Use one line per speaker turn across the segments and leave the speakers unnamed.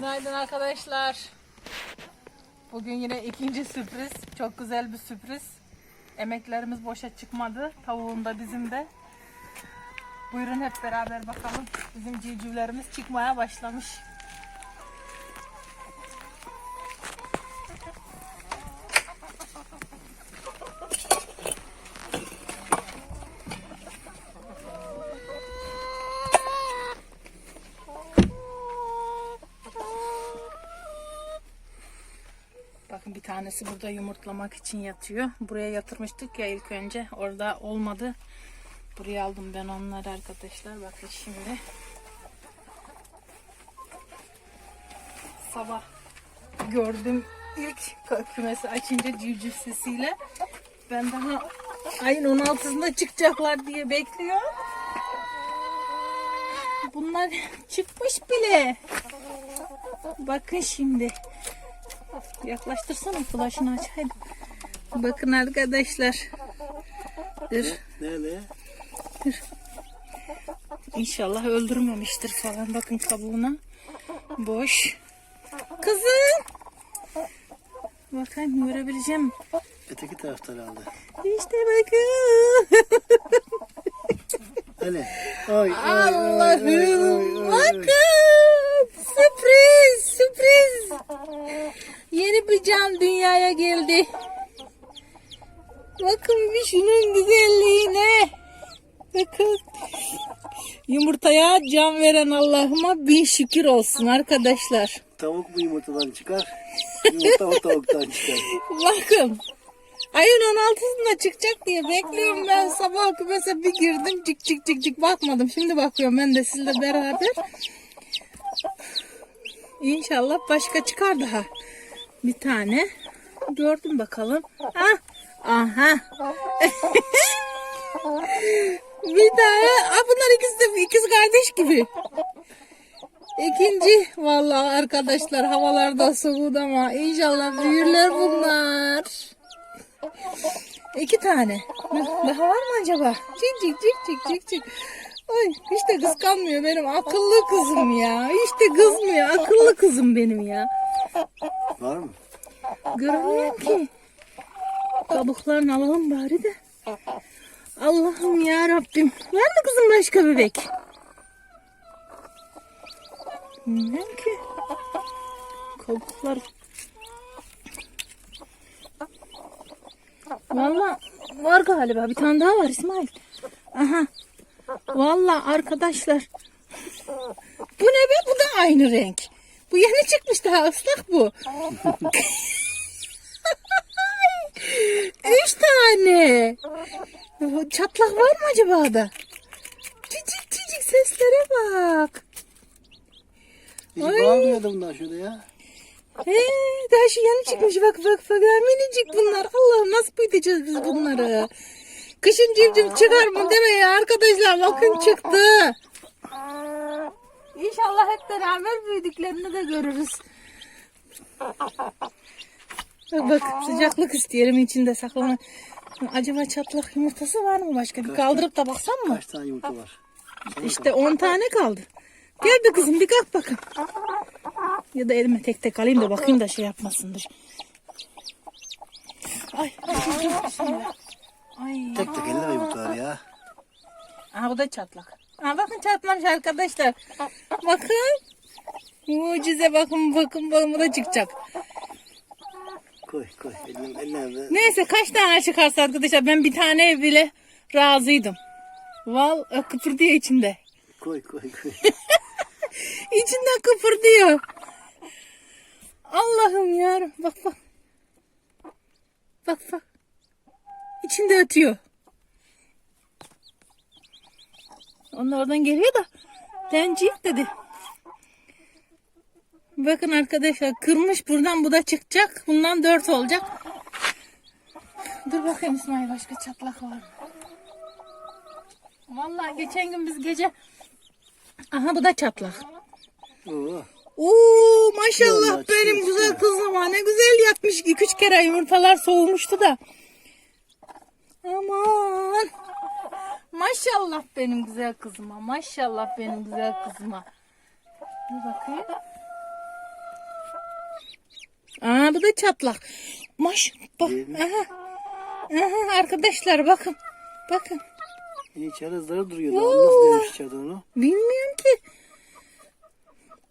Günaydın arkadaşlar. Bugün yine ikinci sürpriz. Çok güzel bir sürpriz. Emeklerimiz boşa çıkmadı. Tavuğun da bizim de. Buyurun hep beraber bakalım. Bizim civcivlerimiz çıkmaya başlamış. Bakın bir tanesi burada yumurtlamak için yatıyor. Buraya yatırmıştık ya ilk önce. Orada olmadı. Buraya aldım ben onları arkadaşlar. Bakın şimdi. Sabah gördüm ilk kümesi açınca civciv sesiyle. Ben daha ayın 16'sında çıkacaklar diye bekliyorum. Bunlar çıkmış bile. Bakın şimdi. Yaklaştırsana flaşını aç hadi. Bakın arkadaşlar. Dur.
Nerede?
İnşallah öldürmemiştir falan. Bakın kabuğuna. Boş. Kızım. Bakın görebileceğim.
Öteki taraftan aldı.
İşte bakın.
Hani? Oy, oy,
Allah'ım. Bakın. Sürpriz. Sürpriz. Yeni bir can dünyaya geldi. Bakın bir şunun güzelliğine. Bakın. Yumurtaya can veren Allah'ıma bin şükür olsun arkadaşlar.
Tavuk bu yumurtadan çıkar. Yumurta o tavuktan çıkar.
Bakın. Ayın 16'sında çıkacak diye bekliyorum ben sabah kümese bir girdim cik cik cik cik bakmadım. Şimdi bakıyorum ben de sizle beraber. İnşallah başka çıkar daha. Bir tane. Gördüm bakalım. Ah. Aha. bir tane. Aa, bunlar ikisi de ikiz kardeş gibi. İkinci vallahi arkadaşlar havalarda soğudu ama inşallah büyürler bunlar. İki tane. Daha var mı acaba? Cik cik cik cik cik cik. Ay hiç de kıskanmıyor benim akıllı kızım ya. Hiç de kızmıyor akıllı kızım benim ya.
Var mı?
Göremiyorum ki. Kabuklarını alalım bari de. Allah'ım ya Rabbim. Var mı kızım başka bebek? Bilmiyorum ki. Kabuklar. Valla var galiba. Bir tane daha var İsmail. Aha. Valla arkadaşlar. Bu ne be? Bu da aynı renk. Bu yeni çıkmış daha ıslak bu. Üç tane. Çatlak var mı acaba da? Cicik cicik seslere bak. Ay.
bağırmıyordu bunlar şurada ya.
He, daha şu yeni çıkmış bak bak bak minicik bunlar. Allah'ım nasıl büyüteceğiz biz bunları? Kışın civciv çıkar mı deme ya arkadaşlar bakın çıktı. İnşallah hep beraber büyüdüklerini de görürüz. Bak, sıcaklık isteyelim içinde saklama. Acaba çatlak yumurtası var mı başka? Bir kaldırıp da baksam mı?
Kaç tane yumurta var?
İşte 10 tane kaldı. Gel bir kızım bir kalk bakın. Ya da elime tek tek alayım da bakayım da şey yapmasındır. Ay. bismillah. Ay.
Tek tek elli yumurta var ya.
Aha bu da çatlak. Aha bakın çatlamış arkadaşlar. Bakın. Mucize bakın bakın bakın bu da çıkacak.
Koy koy.
Neyse kaç tane çıkarsa arkadaşlar ben bir tane bile razıydım. Val e, kıpırdıyor içinde.
Koy koy koy.
İçinden kıpırdıyor. Allah'ım ya. Bak bak. Bak bak. İçinde ötüyor. Onlar oradan geliyor da dencik dedi. Bakın arkadaşlar kırmış buradan bu da çıkacak. Bundan dört olacak. Dur bakayım İsmail başka çatlak var mı? Vallahi geçen gün biz gece Aha bu da çatlak.
Oo.
Oo maşallah
Vallahi
benim güzel
çıkıyor.
kızım ha. Ne güzel yatmış. İki üç kere yumurtalar soğumuştu da. Aman. Maşallah benim güzel kızıma. Maşallah benim güzel kızıma. Dur bakayım. Aa bu da çatlak. Maş bak. Aha. Aha arkadaşlar bakın. Bakın.
İyi çerezleri duruyordu. Nasıl demiş içeride onu?
Bilmiyorum ki.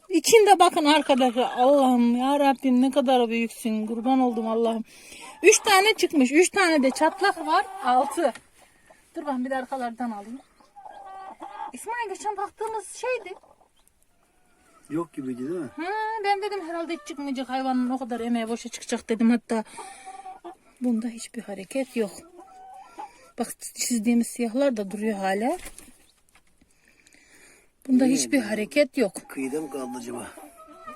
İçinde bakın arkadaşlar. Allah'ım ya Rabbim ne kadar büyüksün. Kurban oldum Allah'ım. Üç tane çıkmış. Üç tane de çatlak var. Altı. Dur ben bir de arkalardan alayım. İsmail geçen baktığımız şeydi.
Yok gibiydi değil mi?
Ha, ben dedim herhalde hiç çıkmayacak hayvanın o kadar emeği boşa çıkacak dedim hatta. Bunda hiçbir hareket yok. Bak çizdiğimiz siyahlar da duruyor hala. Bunda hiçbir hareket yok.
Kıyıda mı kaldı acaba?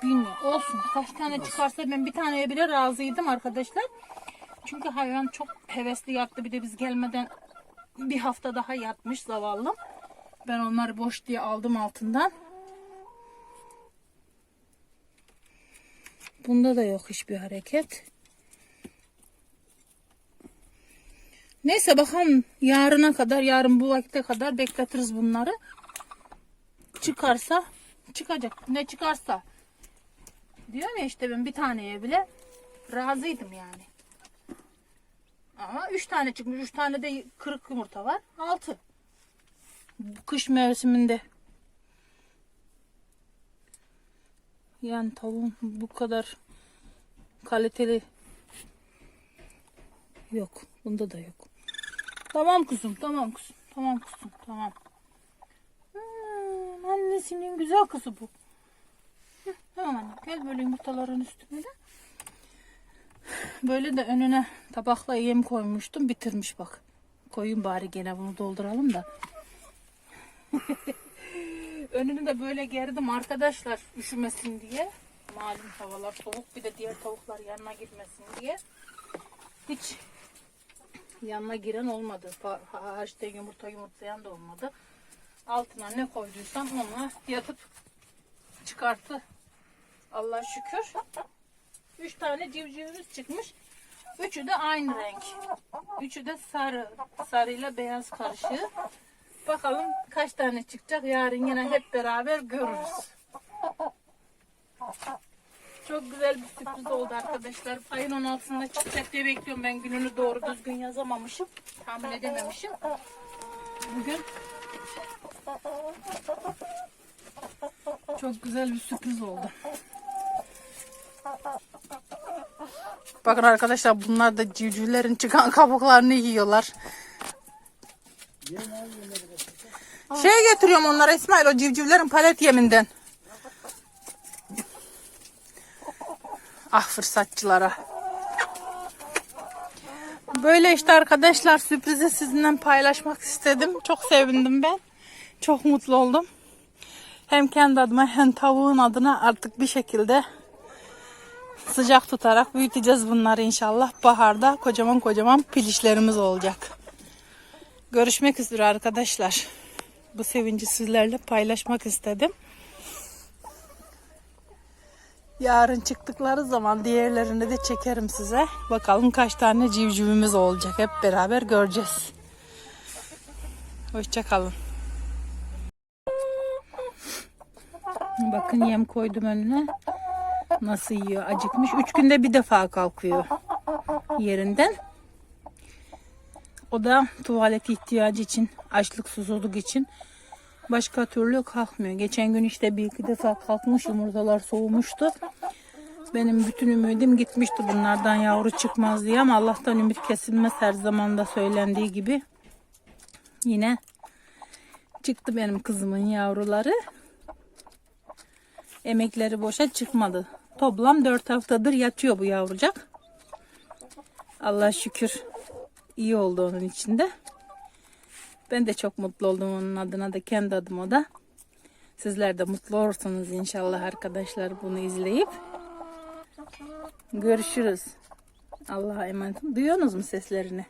Bilmiyorum. Olsun. Kaç tane çıkarsa ben bir taneye bile razıydım arkadaşlar. Çünkü hayvan çok hevesli yattı. Bir de biz gelmeden bir hafta daha yatmış zavallım. Ben onları boş diye aldım altından. Bunda da yok hiçbir hareket. Neyse bakalım yarına kadar, yarın bu vakte kadar bekletiriz bunları. Çıkarsa çıkacak. Ne çıkarsa. Diyorum ya işte ben bir taneye bile razıydım yani. Ama üç tane çıkmış. Üç tane de kırık yumurta var. Altı. Kış mevsiminde. Yani tavuğun bu kadar kaliteli yok. Bunda da yok. Tamam kuzum, tamam kuzum, tamam kuzum, tamam. Hmm, annesinin güzel kızı bu. Tamam anne gel böyle yumurtaların üstüne de. Böyle de önüne tabakla yem koymuştum bitirmiş bak. Koyun bari gene bunu dolduralım da. Önünü de böyle gerdim arkadaşlar üşümesin diye. Malum havalar soğuk bir de diğer tavuklar yanına girmesin diye. Hiç yanına giren olmadı. Ha- ha- işte yumurta yumurtlayan da olmadı. Altına ne koyduysam onunla yatıp çıkarttı. Allah şükür. Üç tane civcivimiz çıkmış. Üçü de aynı renk. Üçü de sarı. Sarıyla beyaz karışığı. Bakalım kaç tane çıkacak. Yarın yine hep beraber görürüz. Çok güzel bir sürpriz oldu arkadaşlar. Ayın 16'sında çıkacak diye bekliyorum. Ben gününü doğru düzgün yazamamışım. Tahmin edememişim. Bugün çok güzel bir sürpriz oldu. Bakın arkadaşlar bunlar da civcivlerin çıkan kabuklarını yiyorlar. Şey getiriyorum onlara İsmail o civcivlerin palet yeminden. Ah fırsatçılara. Böyle işte arkadaşlar sürprizi sizinle paylaşmak istedim. Çok sevindim ben. Çok mutlu oldum. Hem kendi adıma hem tavuğun adına artık bir şekilde sıcak tutarak büyüteceğiz bunları inşallah. Baharda kocaman kocaman pilişlerimiz olacak. Görüşmek üzere arkadaşlar. Bu sevinci sizlerle paylaşmak istedim. Yarın çıktıkları zaman diğerlerini de çekerim size. Bakalım kaç tane civcivimiz olacak. Hep beraber göreceğiz. Hoşçakalın. Bakın yem koydum önüne. Nasıl yiyor? Acıkmış. Üç günde bir defa kalkıyor yerinden. O da tuvalet ihtiyacı için, açlık susuzluk için başka türlü kalkmıyor. Geçen gün işte bir iki defa kalkmış yumurtalar soğumuştu. Benim bütün ümidim gitmişti bunlardan yavru çıkmaz diye ama Allah'tan ümit kesilmez her zaman da söylendiği gibi. Yine çıktı benim kızımın yavruları. Emekleri boşa çıkmadı. Toplam 4 haftadır yatıyor bu yavrucak. Allah şükür iyi oldu onun içinde. Ben de çok mutlu oldum onun adına da kendi adıma da. Sizler de mutlu olursunuz inşallah arkadaşlar bunu izleyip. Görüşürüz. Allah'a emanet. olun. Duyuyorsunuz mu seslerini?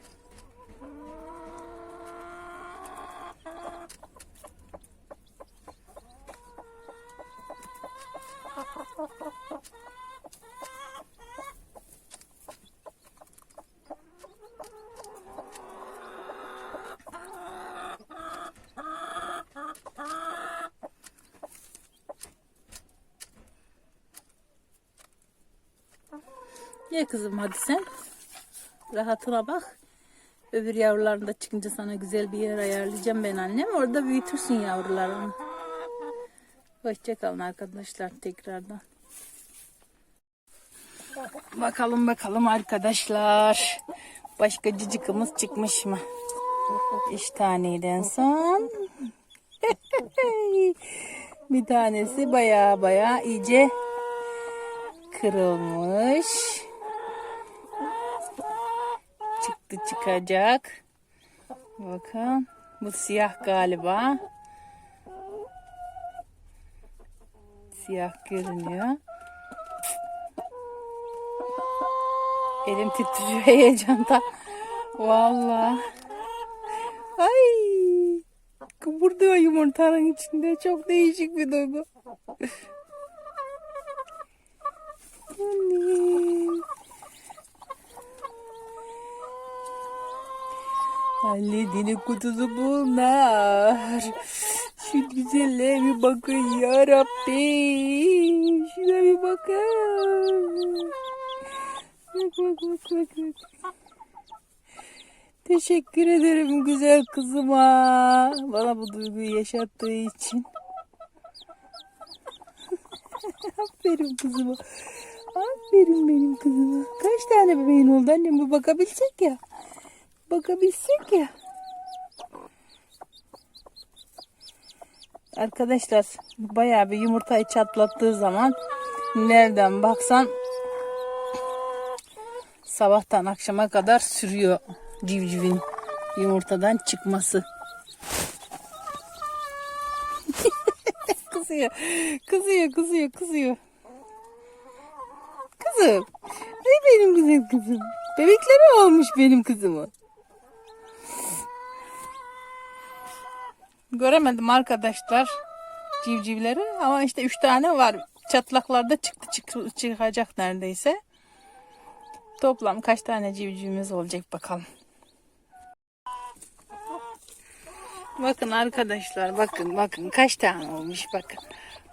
Ye kızım hadi sen. Rahatına bak. Öbür yavruların da çıkınca sana güzel bir yer ayarlayacağım ben annem. Orada büyütürsün yavrularını. Hoşçakalın arkadaşlar tekrardan. Bakalım bakalım arkadaşlar. Başka cicikimiz çıkmış mı? Üç taneydi en son. bir tanesi baya baya iyice kırılmış. Çıktı çıkacak. Bakın. Bu siyah galiba. Siyah görünüyor. Elim titriyor heyecandan. Vallahi. Ay. Kıpırdıyor yumurtanın içinde. Çok değişik bir duygu. Annem. Halledini kutusu bunlar. Şu güzelliğe bir bakın ya Rabbim. Şuna bir bakın. Bak bak bak bak. Teşekkür ederim güzel kızıma. Bana bu duyguyu yaşattığı için. Aferin kızıma. Aferin benim kızıma. Kaç tane bebeğin oldu annem bir bakabilsek ya. Bakabilsek ya. Arkadaşlar bayağı bir yumurtayı çatlattığı zaman nereden baksan sabahtan akşama kadar sürüyor civcivin yumurtadan çıkması. kızıyor, kızıyor, kızıyor, kızıyor. Kızım, ay benim güzel kızım. Bebekleri olmuş benim kızımı. Göremedim arkadaşlar civcivleri ama işte üç tane var. Çatlaklarda çıktı çık- çıkacak neredeyse. Toplam kaç tane civcivimiz olacak bakalım. Bakın arkadaşlar bakın bakın kaç tane olmuş bakın.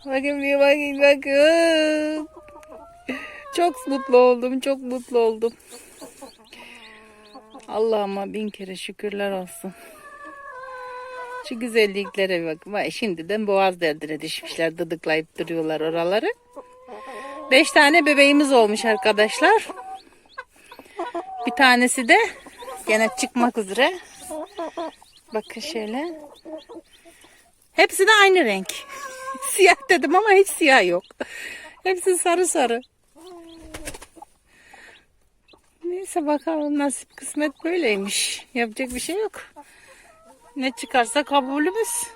Bakın bir bakın bakın. Çok mutlu oldum çok mutlu oldum. Allah'ıma bin kere şükürler olsun. Şu güzelliklere bak. Vay şimdiden boğaz derdine düşmüşler. Dıdıklayıp duruyorlar oraları. Beş tane bebeğimiz olmuş arkadaşlar. Bir tanesi de gene çıkmak üzere. Bakın şöyle. Hepsi de aynı renk. siyah dedim ama hiç siyah yok. Hepsi sarı sarı. Neyse bakalım nasip kısmet böyleymiş. Yapacak bir şey yok. Ne çıkarsa kabulümüz.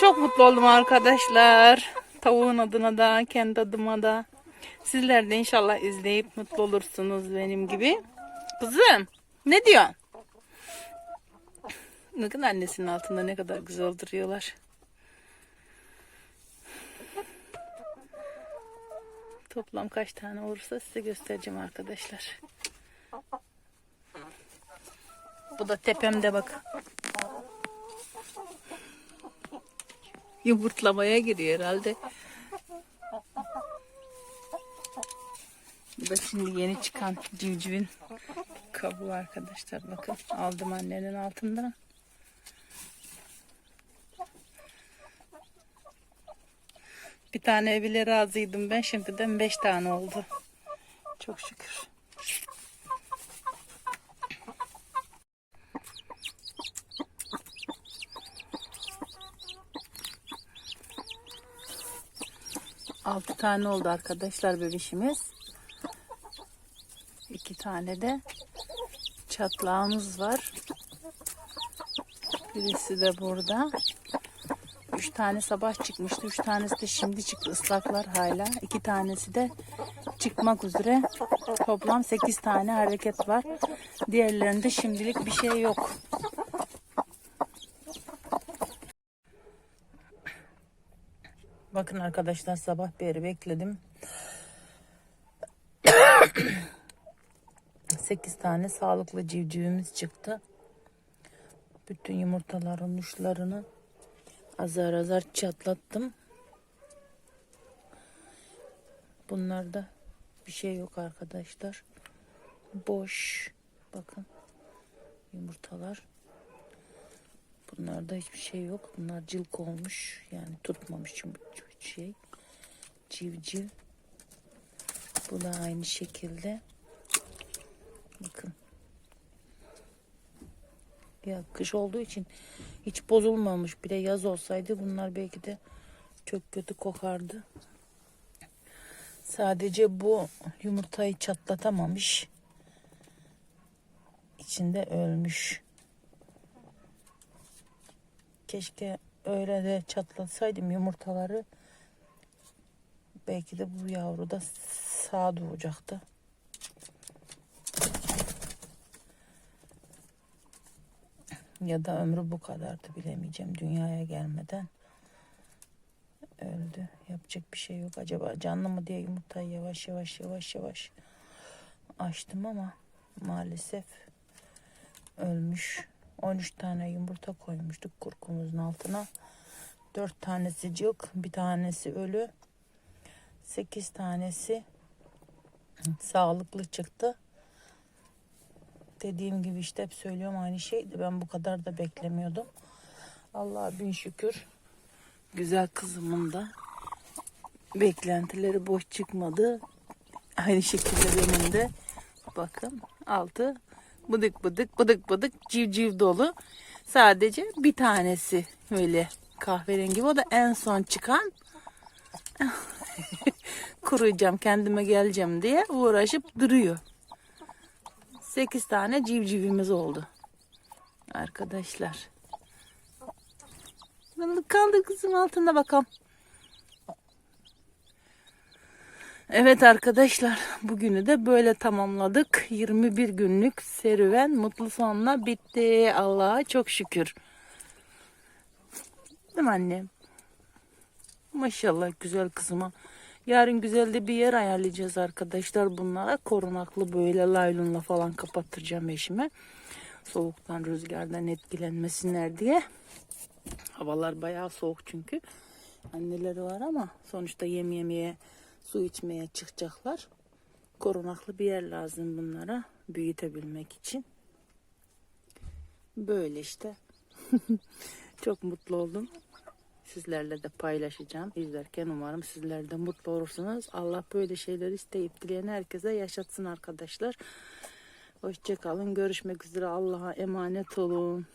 Çok mutlu oldum arkadaşlar. Tavuğun adına da, kendi adıma da. Sizler de inşallah izleyip mutlu olursunuz benim gibi. Kızım, ne diyorsun? Bakın annesinin altında ne kadar güzel duruyorlar. Toplam kaç tane olursa size göstereceğim arkadaşlar. Bu da tepemde bak. Yumurtlamaya giriyor herhalde. Bu da şimdi yeni çıkan civcivin kabuğu arkadaşlar. Bakın aldım annenin altından. Bir tane bile razıydım ben. Şimdiden beş tane oldu. Çok şükür. Altı tane oldu arkadaşlar bebişimiz. İki tane de çatlağımız var. Birisi de burada. Üç tane sabah çıkmıştı. Üç tanesi de şimdi çıktı. Islaklar hala. İki tanesi de çıkmak üzere. Toplam sekiz tane hareket var. Diğerlerinde şimdilik bir şey yok. Bakın arkadaşlar sabah beri bekledim. 8 tane sağlıklı civcivimiz çıktı. Bütün yumurtaların uçlarını azar azar çatlattım. Bunlar da hiçbir şey yok arkadaşlar. Boş. Bakın. Yumurtalar. Bunlarda hiçbir şey yok. Bunlar cılk olmuş. Yani tutmamış yumurta şey. Civciv. Bu da aynı şekilde. Bakın. Ya kış olduğu için hiç bozulmamış. Bir de yaz olsaydı bunlar belki de çok kötü kokardı. Sadece bu yumurtayı çatlatamamış. İçinde ölmüş. Keşke öyle de çatlatsaydım yumurtaları. Belki de bu yavru da sağ doğacaktı. Ya da ömrü bu kadardı bilemeyeceğim dünyaya gelmeden. Öldü. Yapacak bir şey yok. Acaba canlı mı diye yumurtayı yavaş yavaş yavaş yavaş açtım ama maalesef ölmüş. 13 tane yumurta koymuştuk kurkumuzun altına. 4 tanesi cılk, bir tanesi ölü. 8 tanesi sağlıklı çıktı. Dediğim gibi işte hep söylüyorum aynı şeydi. Ben bu kadar da beklemiyordum. Allah'a bin şükür. Güzel kızımın da beklentileri boş çıkmadı. Aynı şekilde benim de bakın altı bıdık bıdık bıdık bıdık civciv dolu. Sadece bir tanesi öyle kahverengi. O da en son çıkan. Kuruyacağım kendime geleceğim diye uğraşıp duruyor. 8 tane civcivimiz oldu. Arkadaşlar. Kaldı kızım altında bakalım. Evet arkadaşlar bugünü de böyle tamamladık. 21 günlük serüven mutlu sonla bitti. Allah'a çok şükür. Değil mi annem? Maşallah güzel kızıma. Yarın güzel de bir yer ayarlayacağız arkadaşlar bunlara. Korunaklı böyle laylonla falan kapattıracağım eşime. Soğuktan rüzgardan etkilenmesinler diye. Havalar bayağı soğuk çünkü. Anneleri var ama sonuçta yem yemeye, su içmeye çıkacaklar. Korunaklı bir yer lazım bunlara büyütebilmek için. Böyle işte. Çok mutlu oldum. Sizlerle de paylaşacağım. İzlerken umarım sizler de mutlu olursunuz. Allah böyle şeyler isteyip dileyen herkese yaşatsın arkadaşlar. Hoşçakalın. Görüşmek üzere. Allah'a emanet olun.